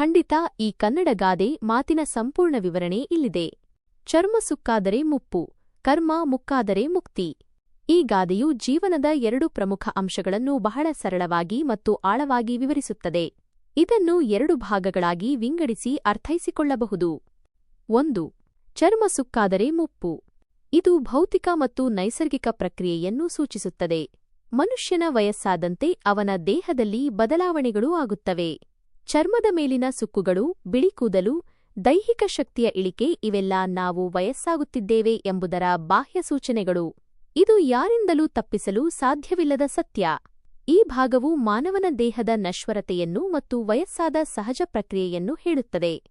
ಖಂಡಿತ ಈ ಕನ್ನಡ ಗಾದೆ ಮಾತಿನ ಸಂಪೂರ್ಣ ವಿವರಣೆ ಇಲ್ಲಿದೆ. ಚರ್ಮ ಸುಕ್ಕಾದರೆ ಮುಪ್ಪು, ಕರ್ಮ ಮುಕ್ಕಾದರೆ ಮುಕ್ತಿ. ಈ ಗಾದೆಯು ಜೀವನದ ಎರಡು ಪ್ರಮುಖ ಅಂಶಗಳನ್ನು ಬಹಳ ಸರಳವಾಗಿ ಮತ್ತು ಆಳವಾಗಿ ವಿವರಿಸುತ್ತದೆ. ಇದನ್ನು ಎರಡು ಭಾಗಗಳಾಗಿ ವಿಂಗಡಿಸಿ ಅರ್ಥೈಸಿಕೊಳ್ಳಬಹುದು. ಒಂದು, ಚರ್ಮ ಸುಕ್ಕಾದರೆ ಮುಪ್ಪು. ಇದು ಭೌತಿಕ ಮತ್ತು ನೈಸರ್ಗಿಕ ಪ್ರಕ್ರಿಯೆಯನ್ನು ಸೂಚಿಸುತ್ತದೆ. ಮನುಷ್ಯನ ವಯಸ್ಸಾದಂತೆ ಅವನ ದೇಹದಲ್ಲಿ ಬದಲಾವಣೆಗಳೂ ಆಗುತ್ತವೆ. ಚರ್ಮದ ಮೇಲಿನ ಸುಕ್ಕುಗಳು, ಬಿಳಿ ಕೂದಲು, ದೈಹಿಕ ಶಕ್ತಿಯ ಇಳಿಕೆ ಇವೆಲ್ಲ ನಾವು ವಯಸ್ಸಾಗುತ್ತಿದ್ದೇವೆ ಎಂಬುದರ ಬಾಹ್ಯ ಸೂಚನೆಗಳು. ಇದು ಯಾರಿಂದಲೂ ತಪ್ಪಿಸಲು ಸಾಧ್ಯವಿಲ್ಲದ ಸತ್ಯ. ಈ ಭಾಗವು ಮಾನವನ ದೇಹದ ನಶ್ವರತೆಯನ್ನು ಮತ್ತು ವಯಸ್ಸಾದ ಸಹಜ ಪ್ರಕ್ರಿಯೆಯನ್ನು ಹೇಳುತ್ತದೆ.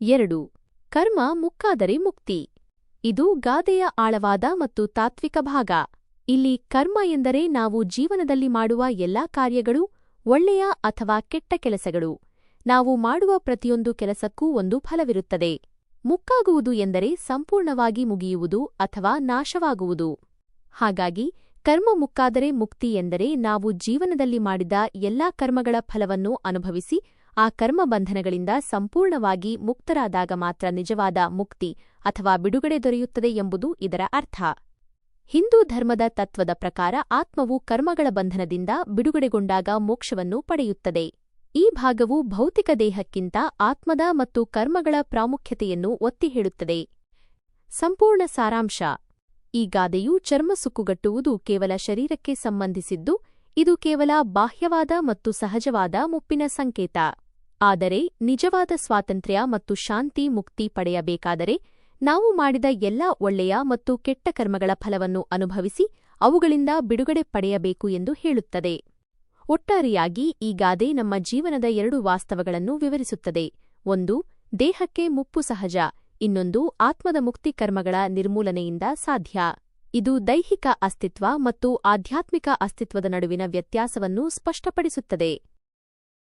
ಎರಡು. ಕರ್ಮ ಮುಕ್ಕಾದರೆ ಮುಕ್ತಿ. ಇದು ಗಾದೆಯ ಆಳವಾದ ಮತ್ತು ತಾತ್ವಿಕ ಭಾಗ. ಇಲ್ಲಿ ಕರ್ಮ ಎಂದರೆ ನಾವು ಜೀವನದಲ್ಲಿ ಮಾಡುವ ಎಲ್ಲಾ ಕಾರ್ಯಗಳು ಒಳ್ಳೆಯ ಅಥವಾ ಕೆಟ್ಟ ಕೆಲಸಗಳು. ನಾವು ಮಾಡುವ ಪ್ರತಿಯೊಂದು ಕೆಲಸಕ್ಕೂ ಒಂದು ಫಲವಿರುತ್ತದೆ. ಮುಕ್ಕಾಗುವುದು ಎಂದರೆ ಸಂಪೂರ್ಣವಾಗಿ ಮುಗಿಯುವುದು ಅಥವಾ ನಾಶವಾಗುವುದು. ಹಾಗಾಗಿ, ಕರ್ಮ ಮುಕ್ಕಾದರೆ ಮುಕ್ತಿ ಎಂದರೆ ನಾವು ಜೀವನದಲ್ಲಿ ಮಾಡಿದ ಎಲ್ಲಾ ಕರ್ಮಗಳ ಫಲವನ್ನು ಅನುಭವಿಸಿ, ಆ ಕರ್ಮ ಬಂಧನಗಳಿಂದ ಸಂಪೂರ್ಣವಾಗಿ ಮುಕ್ತರಾದಾಗ ಮಾತ್ರ ನಿಜವಾದ ಮುಕ್ತಿ ಅಥವಾ ಬಿಡುಗಡೆ ದೊರೆಯುತ್ತದೆ ಎಂಬುದು ಇದರ ಅರ್ಥ. ಹಿಂದೂ ಧರ್ಮದ ತತ್ವದ ಪ್ರಕಾರ ಆತ್ಮವು ಕರ್ಮಗಳ ಬಂಧನದಿಂದ ಬಿಡುಗಡೆಗೊಂಡಾಗ ಮೋಕ್ಷವನ್ನು ಪಡೆಯುತ್ತದೆ. ಈ ಭಾಗವು ಭೌತಿಕ ದೇಹಕ್ಕಿಂತ ಆತ್ಮದ ಮತ್ತು ಕರ್ಮಗಳ ಪ್ರಾಮುಖ್ಯತೆಯನ್ನು ಒತ್ತಿ ಹೇಳುತ್ತದೆ. ಸಂಪೂರ್ಣ ಸಾರಾಂಶ. ಈ ಗಾದೆಯು ಚರ್ಮ ಸುಕ್ಕುಗಟ್ಟುವುದು ಕೇವಲ ಶರೀರಕ್ಕೆ ಸಂಬಂಧಿಸಿದ್ದು, ಇದು ಕೇವಲ ಬಾಹ್ಯವಾದ ಮತ್ತು ಸಹಜವಾದ ಮುಪ್ಪಿನ ಸಂಕೇತ. ಆದರೆ ನಿಜವಾದ ಸ್ವಾತಂತ್ರ್ಯ ಮತ್ತು ಶಾಂತಿ ಮುಕ್ತಿ ಪಡೆಯಬೇಕಾದರೆ ನಾವು ಮಾಡಿದ ಎಲ್ಲಾ ಒಳ್ಳೆಯ ಮತ್ತು ಕೆಟ್ಟ ಕರ್ಮಗಳ ಫಲವನ್ನು ಅನುಭವಿಸಿ ಅವುಗಳಿಂದ ಬಿಡುಗಡೆ ಪಡೆಯಬೇಕು ಎಂದು ಹೇಳುತ್ತದೆ. ಒಟ್ಟಾರೆಯಾಗಿ ಈ ಗಾದೆ ನಮ್ಮ ಜೀವನದ ಎರಡು ವಾಸ್ತವಗಳನ್ನು ವಿವರಿಸುತ್ತದೆ. ಒಂದು, ದೇಹಕ್ಕೆ ಮುಪ್ಪು ಸಹಜ. ಇನ್ನೊಂದು, ಆತ್ಮದ ಮುಕ್ತಿ ಕರ್ಮಗಳ ನಿರ್ಮೂಲನೆಯಿಂದ ಸಾಧ್ಯ. ಇದು ದೈಹಿಕ ಅಸ್ತಿತ್ವ ಮತ್ತು ಆಧ್ಯಾತ್ಮಿಕ ಅಸ್ತಿತ್ವದ ನಡುವಿನ ವ್ಯತ್ಯಾಸವನ್ನು ಸ್ಪಷ್ಟಪಡಿಸುತ್ತದೆ.